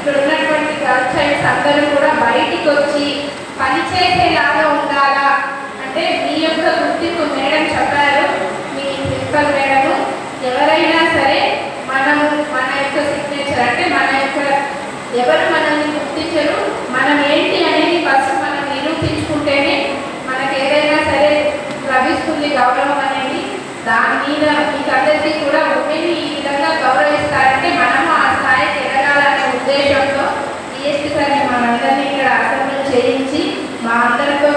ఇక్కడ ఉన్నటువంటి girl child's అందరూ కూడా బయటికి వచ్చి పనిచేసేలాగా ఉండాలా? అంటే మీ యొక్క గుర్తింపు మేడం చెప్పారు మీ ప్రిన్సిపల్ మేడం ఎవరైనా సరే మనము మన యొక్క సిగ్నేచర్ అంటే మన యొక్క ఎవరు మనల్ని గుర్తించరు. మనం ఏంటి అనేది ఫస్ట్ మనం నిరూపించుకుంటేనే మనకు ఏదైనా సరే లభిస్తుంది గౌరవం అనేది. దాని మీద మీకు అందరికీ కూడా సిఎస్పి సార్ని మనందరినీ ఇక్కడ అసెంబ్లీ చేయించి మా అందరితో